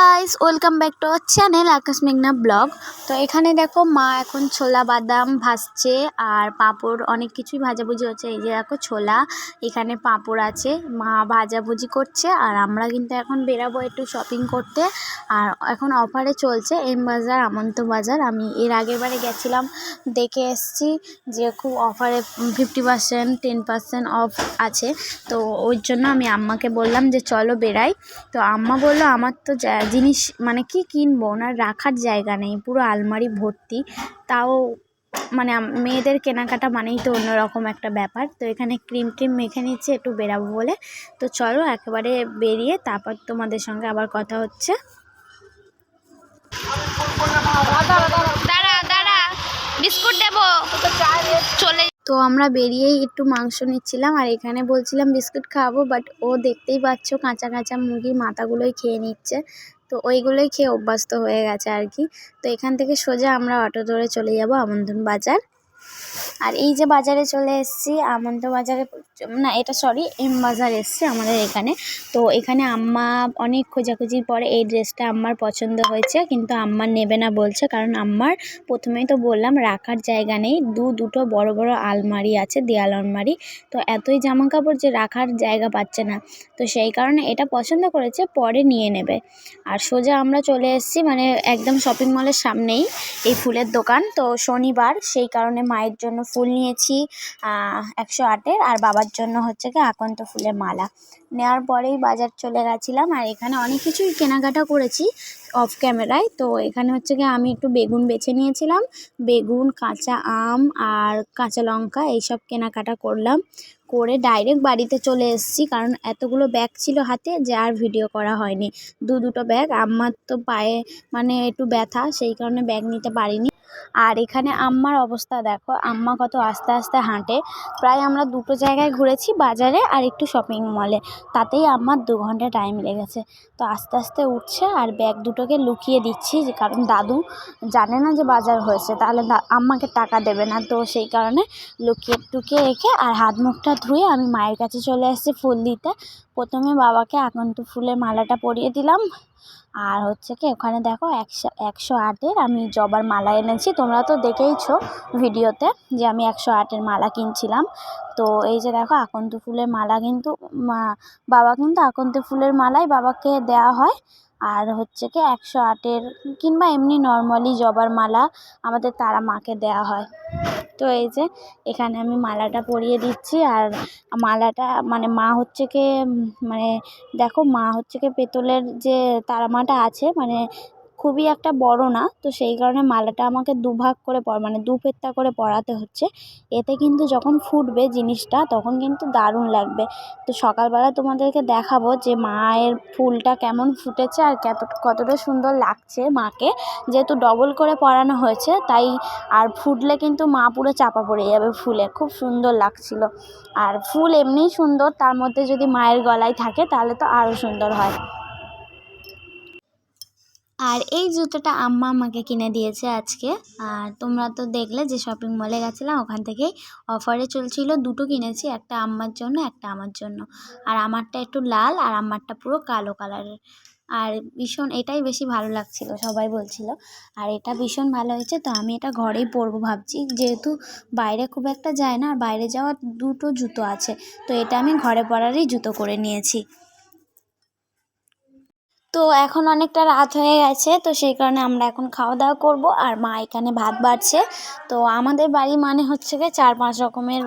Guys welcome back to our channel Akash মেঘনা blog তো এখানে দেখো মা এখন ছোলা বাদাম ভাজছে আর পাঁপড় অনেক কিছুই ভাজাভুজি হচ্ছে। এই যে দেখো ছোলা, এখানে পাঁপড় আছে। মা ভাজাভুজি করছে আর আমরা কিন্তু এখন বেরাবো একটু শপিং করতে। আর এখন অফারে চলছে এম বাজার আমন্ত বাজার আমি এর আগের বারে গেছিলাম, দেখে এসছি যে খুব অফারে fifty percent ten percent off আছে। তো ওই জন্য আমি আম্মাকে বললাম যে চলো বেরাই। তো আম্মা বলল, আমার তো জিনিস মানে কি কিনবো? ওনার রাখার জায়গা নেই পুরো আলমারি ভর্তি। তাও মানে মেয়েদের কেনাকাটা মানেই তো অন্যরকম একটা ব্যাপার। তো এখানে ক্রিম ট্রিম মেখে নিচ্ছে একটু বেরাবো বলে। তো চলো একেবারে বেরিয়ে তারপর তোমাদের সঙ্গে আবার কথা হচ্ছে। দাঁড়া দাঁড়া বিস্কুট দেবো। চলে তো আমরা বেরিয়েই একটু মাংস নিচ্ছিলাম আর এখানে বলছিলাম বিস্কুট খাওয়াবো বাট ও দেখতেই পাচ্ছ কাঁচা কাঁচা মুরগির মাথাগুলোই খেয়ে নিচ্ছে। তো ওইগুলোই খেয়ে অভ্যস্ত হয়ে গেছে আর কি। তো এখান থেকে সোজা আমরা অটো ধরে চলে যাব আমন্ত্রণ বাজার। আর এই যে বাজারে চলে এসেছি, আমন্ত বাজারে, না, এটা সরি এম বাজার এসছে আমাদের এখানে। তো এখানে আম্মা অনেক খোঁজাখুঁজির পরে এই ড্রেসটা আম্মার পছন্দ হয়েছে, কিন্তু আম্মা নেবে না বলছে, কারণ আম্মার প্রথমেই তো বললাম রাখার জায়গা নেই, দু দুটো বড় বড় আলমারি আছে, দেয়াল আলমারি। তো এতই জামা কাপড় যে রাখার জায়গা পাচ্ছে না। তো সেই কারণে এটা পছন্দ করেছে, পরে নিয়ে নেবে। আর সোজা আমরা চলে এসেছি মানে একদম শপিং মলের সামনেই, এই ফুলের দোকান। তো শনিবার, সেই কারণে মায়ের জন্য ফুল নিয়েছি একশো আটের, আর বাবার জন্য হচ্ছে কি আকন্ত ফুলের মালা। নেওয়ার পরেই বাজার চলে গেছিলাম, আর এখানে অনেক কিছুই কেনাকাটা করেছি অফ ক্যামেরায় তো এখানে হচ্ছে কি আমি একটু বেগুন বেছে নিয়েছিলাম, বেগুন, কাঁচা আম আর কাঁচা লঙ্কা এইসব কেনাকাটা করলাম। করে ডাইরেক্ট বাড়িতে চলে এসেছি, কারণ এতগুলো ব্যাগ ছিল হাতে যে আর ভিডিও করা হয়নি। দু দুটো ব্যাগ আমার তো পায়ে মানে একটু ব্যথা, সেই কারণে ব্যাগ নিতে পারিনি। আর এখানে আম্মার অবস্থা দেখো, আম্মা কত আস্তে আস্তে হাঁটে। প্রায় আমরা দুটো জায়গায় ঘুরেছি, বাজারে আর একটু শপিং মলে তাতেই আমার দু ঘণ্টা টাইম লেগেছে। তো আস্তে আস্তে উঠছে আর ব্যাগ দুটোকে লুকিয়ে দিচ্ছি, যে কারণ দাদু জানে না যে বাজার হয়েছে, তাহলে আম্মাকে টাকা দেবে না। তো সেই কারণে লুকিয়ে টুকিয়ে রেখে আর হাত মুখটা ধুয়ে আমি মায়ের কাছে চলে এসেছি ফুল দিতে। প্রথমে বাবাকে আকন্ত ফুলের মালাটা পরিয়ে দিলাম। আর হচ্ছে কি, ওখানে দেখো একশো একশো আটের আমি জবার মালা এনেছি। তোমরা তো দেখেইছো ভিডিওতে যে আমি একশো আটের মালা কিনছিলাম। তো এই যে দেখো আকন্ত ফুলের মালা কিন্তু বাবা কিন্তু আকন্ত ফুলের মালাই বাবাকে দেওয়া হয়। আর হচ্ছে কি, একশো আটের কিংবা এমনি নর্মালি জবার মালা আমাদের তারা মাকে দেওয়া হয়। তো এই যে এখানে আমি মালাটা পরিয়ে দিচ্ছি আর মালাটা মানে মা হচ্ছে কি মানে দেখো মা হচ্ছে কি পেতলের যে তারামাটা আছে মানে খুবই একটা বড় না, তো সেই কারণে মালাটা আমাকে দুভাগ করে পর মানে দু ফেরটা করে পরাতে হচ্ছে। এতে কিন্তু যখন ফুটবে জিনিসটা, তখন কিন্তু দারুণ লাগবে। তো সকালবেলা তোমাদেরকে দেখাবো যে মায়ের ফুলটা কেমন ফুটেছে আর কত, কতটা সুন্দর লাগছে মাকে। যেহেতু ডবল করে পরানো হয়েছে, তাই আর ফুটলে কিন্তু মা পুরো চাপা পড়ে যাবে ফুলে। খুব সুন্দর লাগছিল। আর ফুল এমনিই সুন্দর, তার মধ্যে যদি মায়ের গলায় থাকে, তাহলে তো আরও সুন্দর হয়। আর এই জুতোটা আম্মা আমাকে কিনে দিয়েছে আজকে। আর তোমরা তো দেখলে যে শপিং মলে গেছিলাম, ওখান থেকেই অফারে চলছিল। দুটো কিনেছি, একটা আম্মার জন্য, একটা আমার জন্য। আর আমারটা একটু লাল, আর আমারটা পুরো কালো কালারের আর ভীষণ, এটাই বেশি ভালো লাগছিল, সবাই বলছিল। আর এটা ভীষণ ভালো হয়েছে, তো আমি এটা ঘরেই পরবো ভাবছি। যেহেতু বাইরে খুব একটা যায় না, আর বাইরে যাওয়ার দুটো জুতো আছে, তো এটা আমি ঘরে পরারই জুতো করে নিয়েছি। তো এখন অনেকটা রাত হয়ে গেছে, তো সেই কারণে আমরা এখন খাওয়া দাওয়া করব। আর মা এখানে ভাত বাড়ছে, তো আমাদের বাড়ি মানে হচ্ছে গিয়ে চার পাঁচ রকমের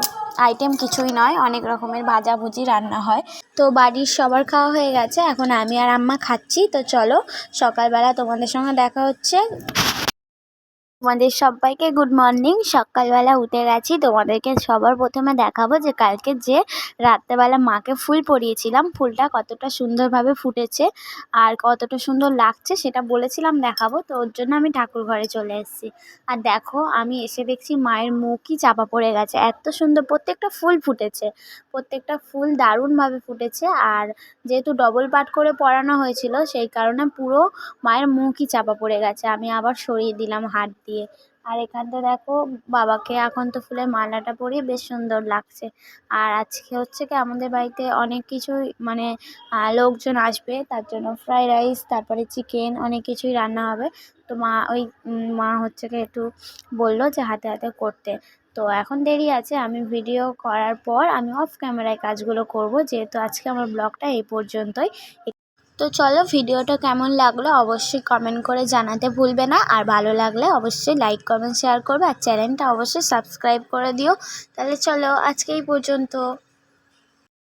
আইটেম কিছুই নয়, অনেক রকমের ভাজাভুজি রান্না হয়। তো বাড়ির সবার খাওয়া হয়ে গেছে, এখন আমি আর আম্মা খাচ্ছি, তো চলো সকালবেলা তোমাদের সঙ্গে দেখা হচ্ছে। তোমাদের সবাইকে গুড মর্নিং সকালবেলা উঠে গেছি, তোমাদেরকে সবার প্রথমে দেখাবো যে কালকে যে রাত্রেবেলা মাকে ফুল পরিয়েছিলাম, ফুলটা কতটা সুন্দরভাবে ফুটেছে আর কতটা সুন্দর লাগছে সেটা বলেছিলাম দেখাবো, তো ওর জন্য আমি ঠাকুর ঘরে চলে এসেছি। আর দেখো, আমি এসে দেখছি মায়ের মুখই চাপা পড়ে গেছে, এত সুন্দর প্রত্যেকটা ফুল ফুটেছে, প্রত্যেকটা ফুল দারুণভাবে ফুটেছে আর যেহেতু ডবল পাট করে পরানো হয়েছিল, সেই কারণে পুরো মায়ের মুখই চাপা পড়ে গেছে, আমি আবার সরিয়ে দিলাম হাত দিয়ে। আর এখানটা দেখো, বাবাকে আকন্ত ফুলের মালাটা পরিয়ে বেশ সুন্দর লাগছে। আর আজকে হচ্ছে কি, আমাদের বাড়িতে অনেক কিছুই মানে লোকজন আসবে। তার জন্য ফ্রাইড রাইস, তারপরে চিকেন, অনেক কিছুই রান্না হবে। তো মা, ওই মা হচ্ছে কি একটু বলল যে হাতে হাতে করতে। তো এখন দেরি আছে, আমি ভিডিও করার পর আমি অফ ক্যামেরায় কাজগুলো করব। যেহেতু আজকে আমার ব্লগটা এই পর্যন্তই। তো চলো ভিডিওটা কেমন লাগল অবশ্যই কমেন্ট করে জানাতে ভুলবে না। আর ভালো লাগলে অবশ্যই লাইক কমেন্ট শেয়ার করবে। আর চ্যানেলটা অবশ্যই সাবস্ক্রাইব করে দিও। তাহলে চলো আজকে এই পর্যন্ত।